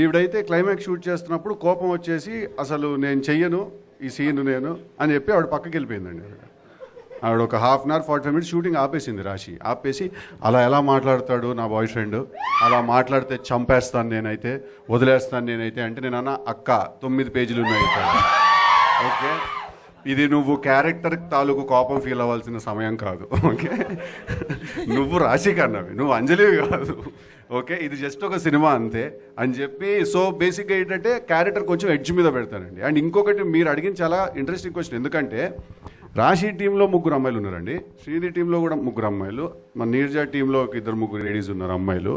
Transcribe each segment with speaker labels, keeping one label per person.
Speaker 1: ఈవిడైతే climax shoot చేస్తున్నప్పుడు కోపం వచ్చేసి అసలు నేను చెయ్యను ఈ సీన్ నేను అని చెప్పి ఆవిడ పక్కకి వెళ్ళిపోయిందండి. ఆవిడ. ఆవిడ ఒక half an hour forty five minutes shooting ఆపేసింది రాశి. ఆపేసి అలా ఎలా మాట్లాడతాడు నా బాయ్ ఫ్రెండ్? అలా మాట్లాడితే చంపేస్తాను నేనైతే వదిలేస్తాను నేనైతే అంటే నేను అన్న అక్క తొమ్మిది పేజీలు ఉన్నాయి ఓకే? ఇది నువ్వు క్యారెక్టర్ తాలూకు కోపం ఫీల్ అవ్వాల్సిన సమయం కాదు ఓకే? నువ్వు రాశి కన్నవి నువ్వు అంజలివి కాదు. ఓకే ఇది జస్ట్ ఒక సినిమా అంతే. అని చెప్పి సో బేసిక్గా ఏంటంటే క్యారెక్టర్ కొంచెం ఎడ్జ్ మీద పెడతానండి అండ్ ఇంకొకటి మీరు అడిగిన చాలా ఇంట్రెస్టింగ్ క్వశ్చన్ ఎందుకంటే రాశి టీంలో ముగ్గురు అమ్మాయిలు ఉన్నారండి. శ్రీది టీంలో కూడా ముగ్గురు అమ్మాయిలు. మన నీర్జా టీంలో ఒక ఇద్దరు ముగ్గురు లేడీస్ ఉన్నారు అమ్మాయిలు.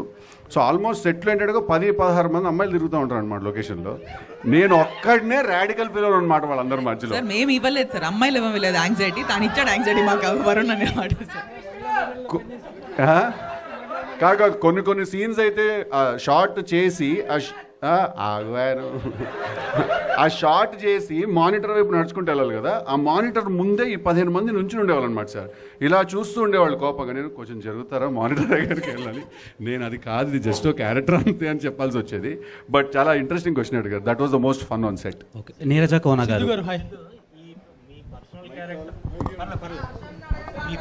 Speaker 1: సో ఆల్మోస్ట్ సెటిల్ ఏంటంటే పది పదహారు మంది అమ్మాయిలు తిరుగుతూ ఉంటారు అనమాట లొకేషన్లో నేను ఒక్కడనే రాడికల్ పిల్లలు అనమాట వాళ్ళందరి మధ్యలో.
Speaker 2: సార్ మేము ఇవ్వలేదు సార్. అమ్మాయిలు ఇవ్వలేదు. యాంగ్జైటీ తాను ఇచ్చాడు యాంగ్జైటీ మాకు. వరుణ్ అనేవాడు సార్.
Speaker 1: కొ- ఆ? కాదు కాదు కొన్ని కొన్ని సీన్స్ అయితే షార్ట్ చేసి ఆ ష్- ఆ, ఆగారు. ఆ షార్ట్ చేసి మానిటర్ వైపు నడుచుకుంటూ వెళ్ళాలి కదా ఆ మానిటర్ ముందే ఈ పదిహేను మంది నుంచి ఉండేవాళ్ళు అనమాట సార్. ఇలా చూస్తూ ఉండేవాళ్ళు కోపంగా నేను కొంచెం జరుగుతారా మానిటర్ దగ్గరికి వెళ్ళాలి? నేను అది కాదు ఇది జస్ట్ క్యారెక్టర్ అంతే అని చెప్పాల్సి వచ్చేది. బట్ చాలా ఇంట్రెస్టింగ్ క్వశ్చన్ అడిగారు that was the most fun on set
Speaker 3: okay Neeraja Kona గారు.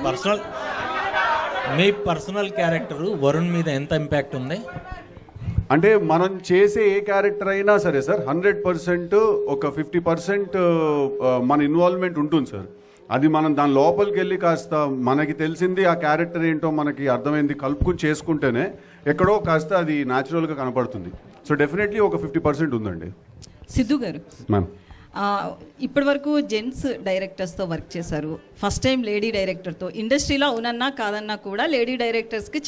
Speaker 4: పర్సనల్ మీ పర్సనల్ క్యారెక్టర్ వరుణ్ మీద ఎంత ఇంపాక్ట్ ఉంది?
Speaker 1: అంటే మనం చేసే ఏ క్యారెక్టర్ అయినా సరే సార్ హండ్రెడ్ పర్సెంట్ ఒక ఫిఫ్టీ పర్సెంట్ మన ఇన్వాల్వ్మెంట్ ఉంటుంది సార్. అది మనం దాని లోపలికి వెళ్ళి కాస్త మనకి తెలిసింది ఆ క్యారెక్టర్ ఏంటో మనకి అర్థమైంది కలుపుకుని చేసుకుంటేనే ఎక్కడో కాస్త అది న్యాచురల్గా కనపడుతుంది. సో డెఫినెట్లీ ఒక ఫిఫ్టీ పర్సెంట్ ఉందండి.
Speaker 5: సిద్ధు గారు
Speaker 1: మ్యామ్
Speaker 5: ఇప్పటి వరకు జెంట్స్ డైరెక్టర్స్తో వర్క్ చేశారు. ఫస్ట్ టైం లేడీ డైరెక్టర్తో. ఇండస్ట్రీలో అవునన్నా కాదన్నా కూడా లేడీ డైరెక్టర్స్కి